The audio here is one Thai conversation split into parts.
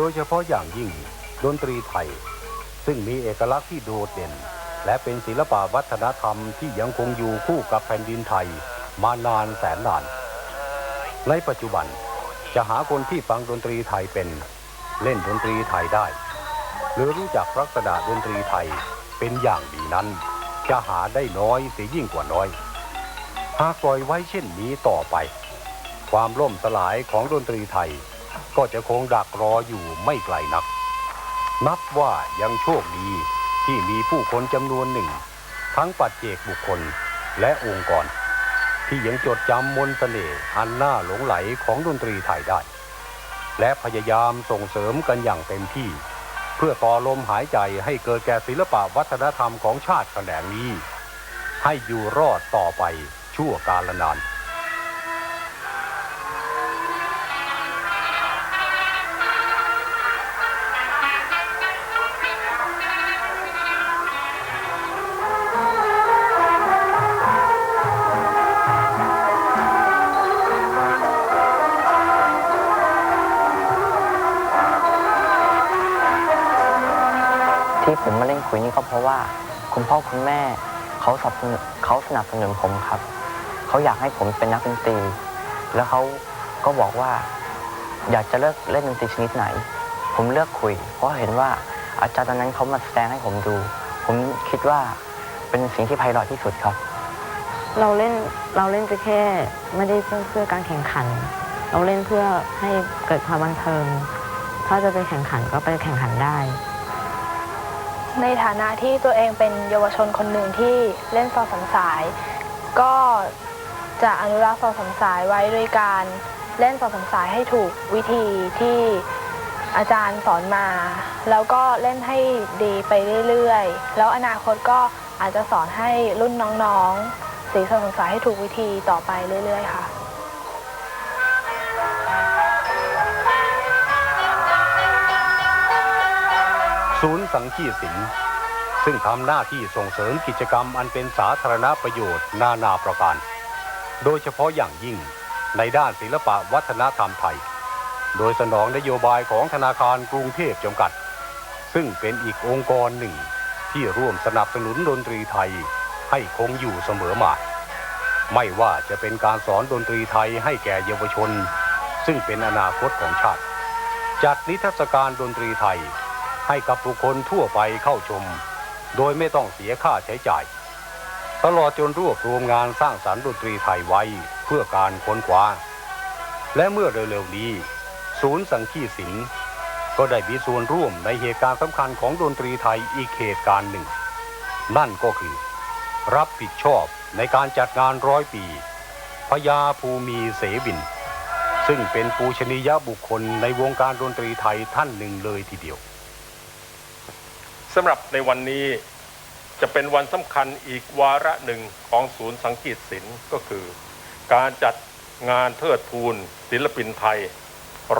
โดยเฉพาะอย่างยิ่งดนตรีไทย ซึ่งมีเอกลักษณ์ที่โดดเด่น และเป็นศิลปวัฒนธรรมที่ยังคงอยู่คู่กับแผ่นดินไทย มานานแสนนาน ในปัจจุบันจะหาคนที่ฟังดนตรีไทยเป็น เล่นดนตรีไทยได้ หรือรู้จักลักษณะดนตรีไทยเป็นอย่างดีนั้น จะหาได้น้อยเสียยิ่งกว่าน้อย หากปล่อยไว้เช่นนี้ต่อไป ความล่มสลายของดนตรีไทย ก็จะคงดักรออยู่ไม่ไกลนัก นับว่ายังโชคดีที่มีผู้คนจำนวนหนึ่ง ทั้งปัจเจกบุคคลและองค์กร ที่ยังจดจำมนต์เสน่ห์อันน่าหลงไหลของดนตรีไทยได้ และพยายามส่งเสริมกันอย่างเต็มที่ เพื่อต่อลมหายใจให้เกิดแก่ศิลปะวัฒนธรรมของชาติแขนงนี้ ให้อยู่รอดต่อไปชั่วกาลนานที่ คุณแม่เขาสนับสนุนเขาสนับสนุนผมครับเขาอยากให้ผมเป็นนักดนตรี แล้วเขาก็บอกว่า อยากจะเลิกเล่นดนตรีชนิดไหน ผมเลือกคุย เพราะเห็นว่าอาจารย์ตอนนั้นเขามาแสดงให้ผมดู ผมคิดว่าเป็นสิ่งที่ไพเราะที่สุดครับ เราเล่นเราเล่นไปแค่ไม่ได้เพื่อเพื่อการแข่งขัน เราเล่นเพื่อให้เกิดความบันเทิง ถ้าจะไปแข่งขันก็ไปแข่งขันได้ ในฐานะที่ตัวเองเป็นเยาวชนคนหนึ่งที่เล่นซอสันสาย ก็จะอนุรักษ์ซอสันสายไว้โดยการเล่นซอสันสายให้ถูกวิธีที่อาจารย์สอนมา แล้วก็เล่นให้ดีไปเรื่อยๆ แล้วอนาคตก็อาจจะสอนให้รุ่นน้องๆสีซอสันสายให้ถูกวิธีต่อไปเรื่อยๆค่ะ ศูนย์สังคีตศิลป์ซึ่งทำหน้าที่ส่งเสริมกิจกรรมอันเป็นสาธารณประโยชน์นานาประการ โดยเฉพาะอย่างยิ่งในด้านศิลปะวัฒนธรรมไทย โดยสนองนโยบายของธนาคารกรุงเทพจำกัด ซึ่งเป็นอีกองค์กรหนึ่ง ที่ร่วมสนับสนุนดนตรีไทยให้คงอยู่เสมอมา ไม่ว่าจะเป็นการสอนดนตรีไทยให้แก่เยาวชน ซึ่งเป็นอนาคตของชาติ จัดนิทรรศการดนตรีไทย ให้กับบุคคลทั่วไปเข้าชม โดยไม่ต้องเสียค่าใช้จ่าย ตลอดจนรวบรวมงานสร้างสรรค์ดนตรีไทยไว้เพื่อการค้นคว้า และเมื่อเร็วๆนี้ ศูนย์สังคีศิลป์ก็ได้มีส่วนร่วมในเหตุการณ์สำคัญของดนตรีไทยอีกเหตุการณ์หนึ่ง นั่นก็คือ รับผิดชอบในการจัดงานร้อยปีพญาภูมีเสวิน ซึ่งเป็นปูชนียบุคคลในวงการดนตรีไทยท่านหนึ่งเลยทีเดียว สำหรับในวันนี้จะเป็นวันสำคัญอีกวาระหนึ่งของศูนย์สังกีตศิลป์ก็คือ การจัดงานเทิดทูนศิลปินไทย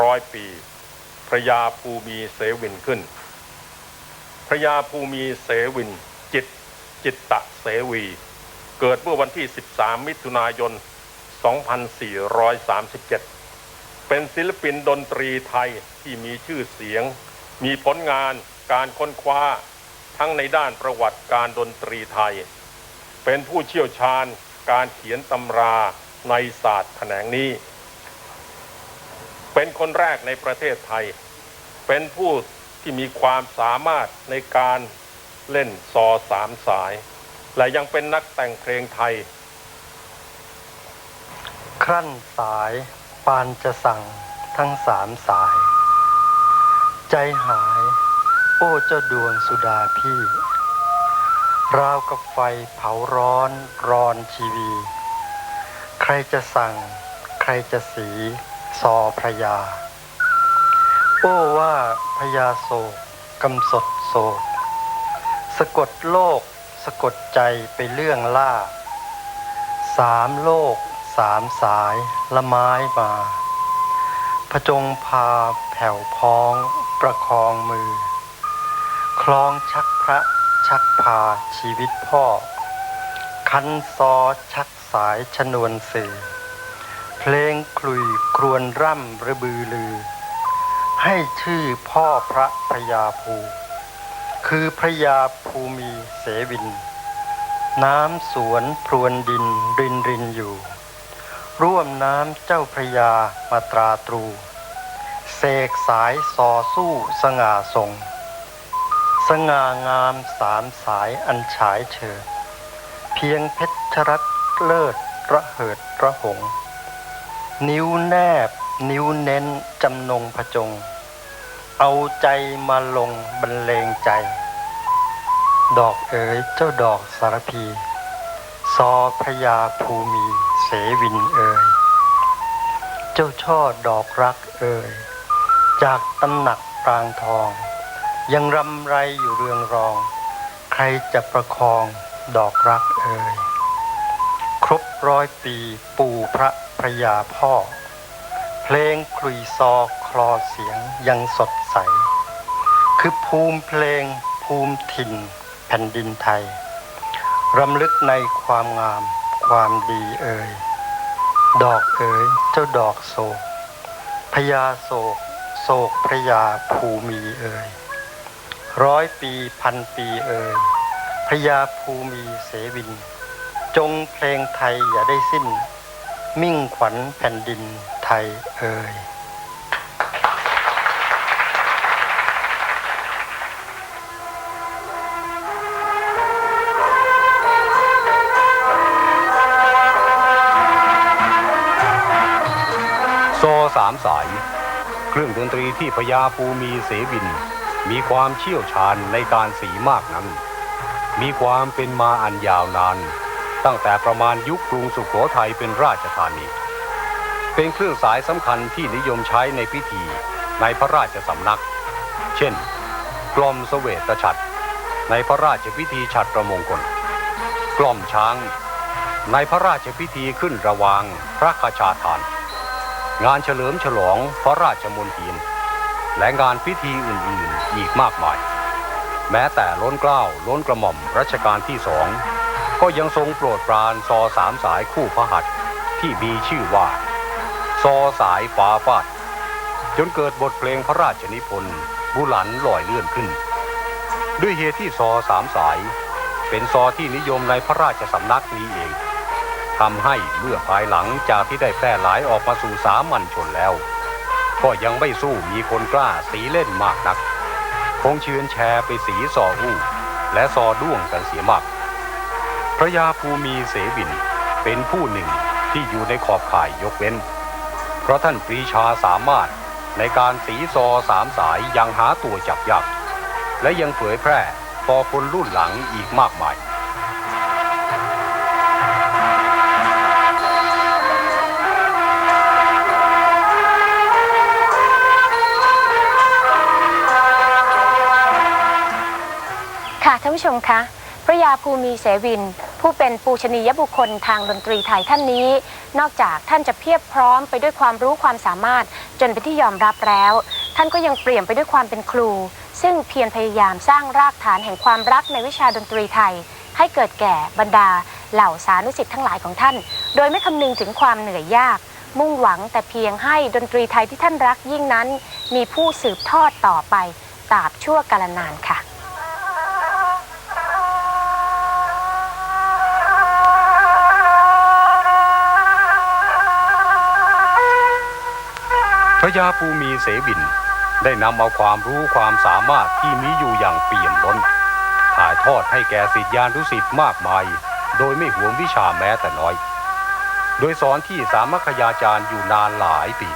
ร้อยปีพระยาภูมีเสวินขึ้น พระยาภูมีเสวินจิตจิตตะเสวี เกิดเมื่อวันที่ 13 มิถุนายน 2437 เป็นศิลปินดนตรีไทยที่มีชื่อเสียง มีผลงาน การค้นคว้าทั้งในด้านประวัติการดนตรีไทย เป็นผู้เชี่ยวชาญการเขียนตำราในศาสตร์แขนงนี้ เป็นคนแรกในประเทศไทย เป็นผู้ที่มีความสามารถในการเล่นซอสามสาย และยังเป็นนักแต่งเพลงไทย ครั่นสายปานจะสั่งทั้งสามสาย ใจหาย โอ้เจ้าดวงสุดาพี่ ราวกับไฟเผาร้อนรอนชีวี ใครจะสั่ง ใครจะสีซอพระยา โอ้ว่าพญาโศกกำสดโศก สะกดโลก สะกดใจไปเรื่องล่า สามโลก สามสายละไม้มาผจงพาแผ่วพ้องประคองมือ คล้องชักพระชักพาชีวิตพ่อ คันซอชักสายชนวนสื่อ เพลงคลุยครวนร่ำระบือลือให้ให้ชื่อพ่อพระพยาภู คือพระยาภูมีเสวิน น้ำสวนพรวนดินรินรินอยู่ ร่วมน้ำเจ้าพระยามาตราตรู เสกสายสอสู้สง่าทรง สง่างามสามสายอันฉายเฉิดเพียงเพชรรัตเลิศระเหิดระหง นิ้วแนบ นิ้วเน้นจำนงผจง เอาใจมาลงบรรเลงใจ ดอกเอ๋ยเจ้าดอกสารพี ซอพระยาภูมีเสวินเอ๋ยเจ้าช่อดอกรักเอ๋ยจากตำหนักปรางทอง ยังรำไรอยู่เรืองรอง ใครจะประคองดอกรักเอ่ยครบร้อยปีปู่พระพระยาพ่อ เพลงคลุยซอคลอเสียงยังสดใส คือภูมิเพลงภูมิถิ่นแผ่นดินไทย รำลึกในความงามความดีเอ่ย ดอกเอ๋ยเจ้าดอกโศกพญาโศก โศกพระยาภูมีเอ่ย ร้อยปีพันปีเอ่ยพระยาภูมีเสวิน จงเพลงไทยอย่าได้สิ้น มิ่งขวัญแผ่นดินไทยเอ่ยโซสามสาย เครื่องดนตรีที่พญาภูมีเสวิน มีความเชี่ยวชาญในการสีมากนั้น มีความเป็นมาอันยาวนาน ตั้งแต่ประมาณยุคกรุงสุโขทัยเป็นราชธานี เป็นเครื่องสายสำคัญที่นิยมใช้ในพิธีในพระราชสำนัก เช่น กล่อมเสวตฉัตรในพระราชพิธีฉัตรประมงคลกล่อมช้าง ในพระราชพิธีขึ้นระวางพระคาชาทาน งานเฉลิมฉลองพระราชมนทีน และงานพิธีอื่นๆ อีกมากมาย แม้แต่ล้นเกล้าล้นกระหม่อมรัชกาลที่สองก็ยังทรงโปรดปรานซอสามสายคู่พระหัตถ์ที่มีชื่อว่า ซอสายฟ้าฟาด จนเกิดบทเพลงพระราชนิพนธ์บุหลันลอยเลื่อนขึ้น ด้วยเหตุที่ซอสามสาย เป็นซอที่นิยมในพระราชสำนักนี้เองทำให้เมื่อภายหลังจากที่ได้แพร่หลายออกมาสู่สามัญชนแล้ว ก็ยังไม่สู้มีคนกล้าสีเล่นมากนัก คงเชือนแชร์ไปสีซออู้และซอด้วงกันเสียมาก พระยาภูมีเสวินเป็นผู้หนึ่งที่อยู่ในขอบข่ายยกเว้น เพราะท่านปรีชาสามารถในการสีซอสามสายยังหาตัวจับยากและยังเผยแพร่ต่อคนรุ่นหลังอีกมากมาย ผู้ชมคะ พระยาภูมิเสวิน ผู้เป็นปูชนียบุคคลทางดนตรีไทยท่านนี้ นอกจากท่านจะเพียบพร้อมไปด้วยความรู้ความสามารถจนเป็นที่ยอมรับแล้ว ท่านก็ยังเปลี่ยนไปด้วยความเป็นครู ซึ่งเพียรพยายามสร้างรากฐานแห่งความรักในวิชาดนตรีไทย ให้เกิดแก่บรรดาเหล่าสานุสิทธิ์ทั้งหลายของท่าน โดยไม่คำนึงถึงความเหนื่อยยาก มุ่งหวังแต่เพียงให้ดนตรีไทยที่ท่านรักยิ่งนั้น มีผู้สืบทอดต่อไปตราบชั่วกาลนานค่ะ พระยาภูมีเสวิน ได้นำเอาความรู้ความสามารถที่มีอยู่อย่างเปี่ยมล้น ถ่ายทอดให้แก่ศิษยานุศิษย์มากมาย โดยไม่หวงวิชาแม้แต่น้อย โดยสอนที่สามัคคยาจารย์อยู่นานหลายปี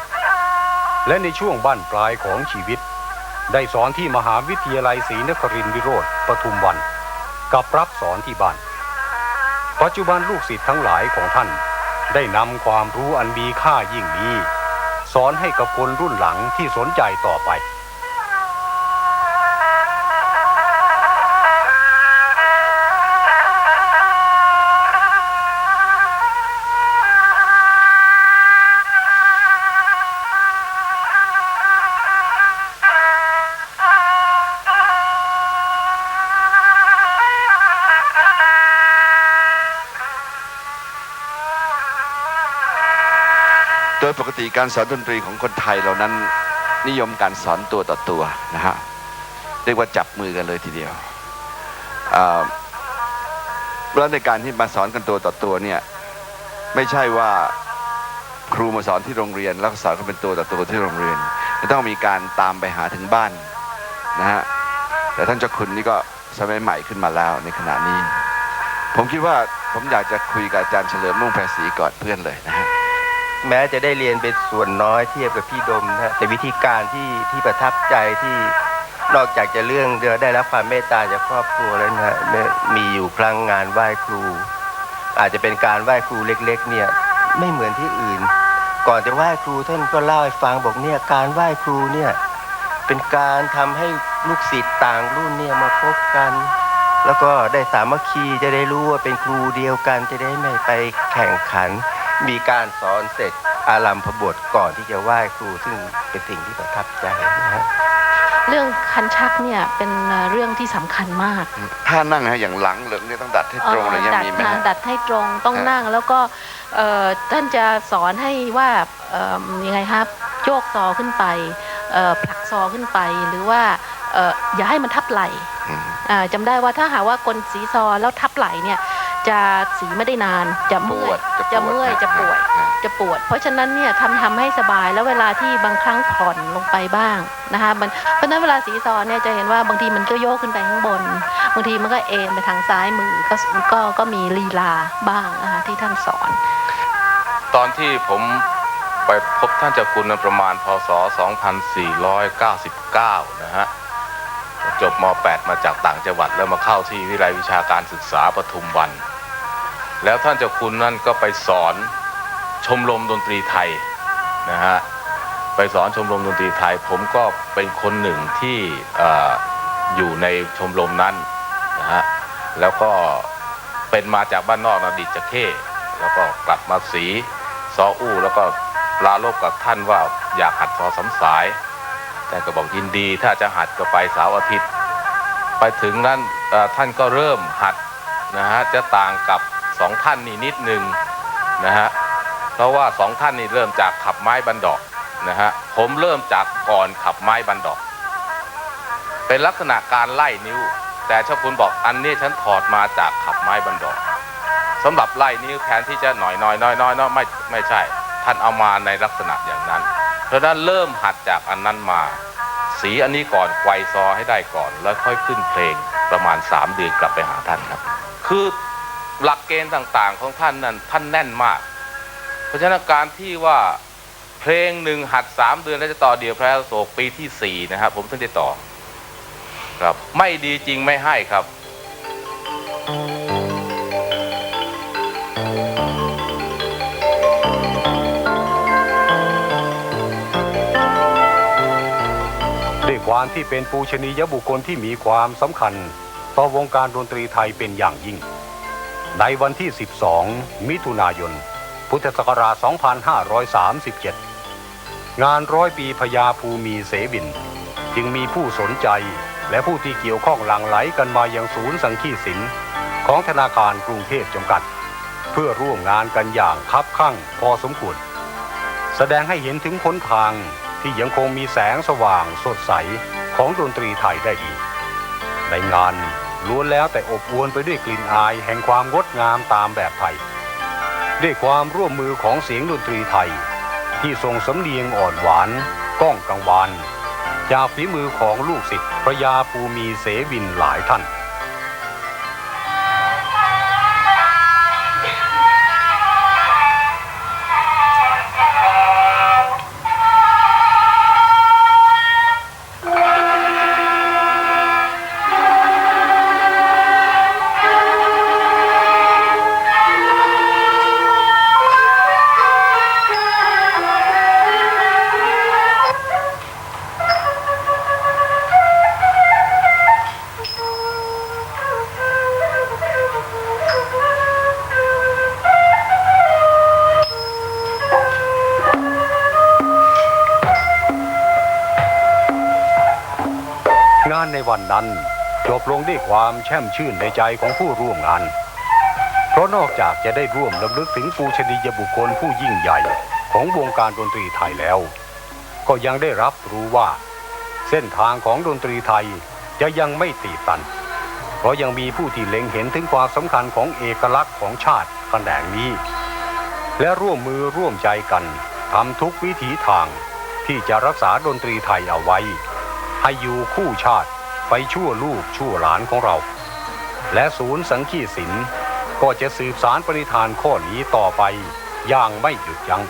และในช่วงบั้นปลายของชีวิต ได้สอนที่มหาวิทยาลัยศรีนครินทร์วิโรธปทุมวัน กับรับสอนที่บ้าน ปัจจุบันลูกศิษย์ทั้งหลายของท่าน ได้นำความรู้อันมีค่ายิ่งนี้ สอนให้กับคนรุ่นหลังที่สนใจต่อไป ยปกติการสอนดนตรีของคนไทยเรานั้นนิยมการสอนตัวต่อตัวนะฮะเรียกว่าจับมือกันเลยทีเดียวเอ่อแล้วในการที่มาสอนกันตัวต่อตัวเนี่ยไม่ใช่ว่าครูมาสอนที่โรงเรียน แล้วสอนกันเป็นตัวต่อตัวที่โรงเรียนต้องมีการตามไปหาถึงบ้านนะฮะแต่ท่านเจ้าคุณนี่ก็สมัยใหม่ขึ้นมาแล้วในขณะนี้ ผมคิดว่าผมอยากจะคุยกับอาจารย์เฉลิมมุ่งแพรศรีก่อนเพื่อนเลยนะฮะ แม้จะได้เรียนเป็นส่วนน้อยเทียบกับพี่ดมนะฮะแต่วิธีการที่ที่ประทับใจที่นอกจากจะเรื่องเดือได้รับความเมตตาจากครอบครัวแล้วนะฮะเนี่ยมีอยู่ครั้งงานไหว้ครู อาจจะเป็นการไหว้ครูเล็ก ๆ เนี่ยไม่เหมือนที่อื่น ก่อนจะไหว้ครูท่านก็เล่าให้ฟังบอกเนี่ยการไหว้ครูเนี่ยเป็นการทำให้ลูกศิษย์ต่างรุ่นเนี่ยมาพบกัน แล้วก็ได้สามัคคีจะได้รู้ว่าเป็นครูเดียวกันจะได้ไม่ไปแข่งขัน มีการสอนเสร็จอารัมพบทก่อนที่จะไหว้ครูซึ่งเป็นสิ่งที่ประทับใจนะฮะเรื่องคันชักเนี่ยเป็นเอ่อเรื่องที่สำคัญมากถ้านั่งนะฮะอย่างหลังเหลืองเนี่ยต้องดัดให้ตรงอะไรเงี้ยดัดมีไหมนะฮะดัดให้ตรงต้องฮะนั่งแล้วก็เอ่อท่านจะสอนให้ว่าเอิ่มยังไงครับโยกซอขึ้นไปเอ่อผลักซอขึ้นไปหรือว่าเอ่ออย่าให้มันทับไหลอืมอ่าจำได้ว่าถ้าหากว่ากลสีซอแล้วทับไหลเนี่ย จะสีไม่ได้นาน จะปเมื่วอยดจะปวดจะเมื่อยจะปวดฮะจะปวด เพราะฉะนั้นเนี่ยทำทำให้สบายแล้วเวลาที่บางครั้งผ่อนลงไปบ้างนะคะมันเพราะฉะนั้นเวลาสีซอเนี่ยจะเห็นว่าบางทีมันก็โยกขึ้นไปข้างบน บางทีมันก็เอ็นไปทางซ้ายมือก็ก็ก็มีลีลาบ้างนะคะที่ท่านสอน ตอนที่ผมไปพบท่านเจ้าคุณนั้นประมาณพศ 2499 นะฮะ จบม .8 มาจากต่างจังหวัดแล้วมาเข้าที่วิทยาลัยวิชาการศึกษาปทุมวัน แล้วท่านเจ้าคุณนั่นก็ไปสอนชมรมดนตรีไทยนะฮะไปสอนชมรมดนตรีไทย ผมก็เป็นคนหนึ่งที่ออยู่ในชมรมนั้นนะฮะแล้วก็เป็นมาจากบ้านนอกนะดิจเข้แล้วก็กลับมาสีซออู้แล้วก็ลาโลบกับท่านว่าอยากหัดซอสำสาย ท่านก็บอกยินดีถ้าจะหัดก็ไปเสาร์อาทิตย์ ไปถึงนั้นท่านก็เริ่มหัดนะฮะจะต่างกับสองท่านนี่นิดหนึ่งนะฮะเพราะว่าสองท่านนี่เริ่มจากขับไม้บันดอกนะฮะผมเริ่มจากก่อนขับไม้บันดอก เป็นลักษณะการไล่นิ้ว แต่เจ้าคุณบอกอันนี้ฉันถอดมาจากขับไม้บันดอกสำหรับไล่นิ้วแทนที่จะหน่อยน้อยน้อยน้อยน้อยไม่ไม่ใช่ ท่านเอามาในลักษณะอย่างนั้น เพราะนั้นเริ่มหัดจากอันนั้นมา สีอันนี้ก่อนไกวซอให้ได้ก่อน แล้วค่อยขึ้นเพลงประมาณ 3 เดือนกลับไปหาท่านครับ คือหลักเกณฑ์ต่างๆของท่านนั้นท่านแน่นมาก เพราะฉะนั้นการที่ว่าเพลงหนึ่งหัด3เดือนแล้วจะต่อเดียวพร่โศกปีที่4นะครับผมถึงได้ต่อ ครับไม่ดีจริงไม่ให้ครับ วามที่เป็นปูชนียบุคคลที่มีความสำคัญ ต่อวงการดนตรีไทยเป็นอย่างยิ่ง ในวันที่ 12 มิถุนายน พุทธศักราช 2537 งานร้อยปีพญาภูมีเสวิน จึงมีผู้สนใจและผู้ที่เกี่ยวข้องหลั่งไหลกันมายังศูนย์สังคีสินของธนาคารกรุงเทพจำกัด เพื่อร่วมงานกันอย่างคับคั่งพอสมควร แสดงให้เห็นถึงหนทาง ที่ยังคงมีแสงสว่างสดใสของดนตรีไทยได้อีก ในงานล้วนแล้วแต่อบอวลไปด้วยกลิ่นอายแห่งความงดงามตามแบบไทย ด้วยความร่วมมือของเสียงดนตรีไทย ที่ทรงสำเนียงอ่อนหวาน ก้องกังวานจากฝีมือของลูกศิษย์พระยาภูมีเสวินหลายท่าน วันนั้น จบลงด้วยความแช่มชื่นในใจของผู้ร่วมงาน เพราะนอกจากจะได้ร่วมลำลึกถึงปูชนียบุคคลผู้ยิ่งใหญ่ของวงการดนตรีไทยแล้ว ก็ยังได้รับรู้ว่า เส้นทางของดนตรีไทยจะยังไม่ตีตัน เพราะยังมีผู้ที่เล็งเห็นถึงความสำคัญของเอกลักษณ์ของชาติแขนงนี้ และร่วมมือร่วมใจกันทำทุกวิถีทางที่จะรักษาดนตรีไทยเอาไว้ ให้อยู่คู่ชาติ ไปชั่วลูกชั่วหลานของเรา และศูนย์สังคีศิลป์ก็จะสืบสารปณิธานข้อนี้ต่อไปอย่างไม่หยุดยัง้ง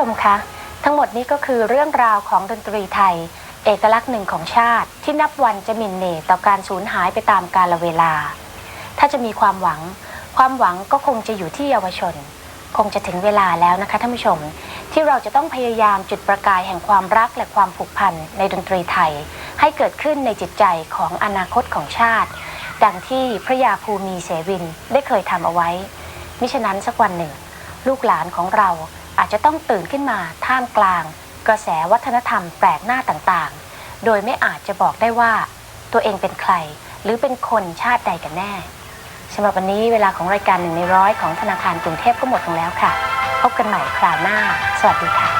ชมคะทั้งหมดนี้ก็คือเรื่องราวของดนตรีไทย เอกลักษณ์หนึ่งของชาติ ที่นับวันจะมินเหมต่อการสูญหายไปตามกาลเวลา ถ้าจะมีความหวัง ความหวังก็คงจะอยู่ที่เยาวชน คงจะถึงเวลาแล้วนะคะท่านผู้ชม ที่เราจะต้องพยายามจุดประกายแห่งความรักและความผูกพันในดนตรีไทย ให้เกิดขึ้นในจิตใจของอนาคตของชาติ ดังที่พระยาภูมิเสวินได้เคยทำเอาไว้มิฉะนั้นสักวันหนึ่ง ลูกหลานของเรา อาจจะต้องตื่นขึ้นมาท่ามกลาง กระแสวัฒนธรรมแปลกหน้าต่างๆ โดยไม่อาจจะบอกได้ว่า ตัวเองเป็นใคร หรือเป็นคนชาติใดกันแน่สำหรับวันนี้เวลาของรายการหนึ่งในร้อยของธนาคารกรุงเทพก็หมดลงแล้วค่ะ พบกันใหม่คราวหน้า สวัสดีค่ะ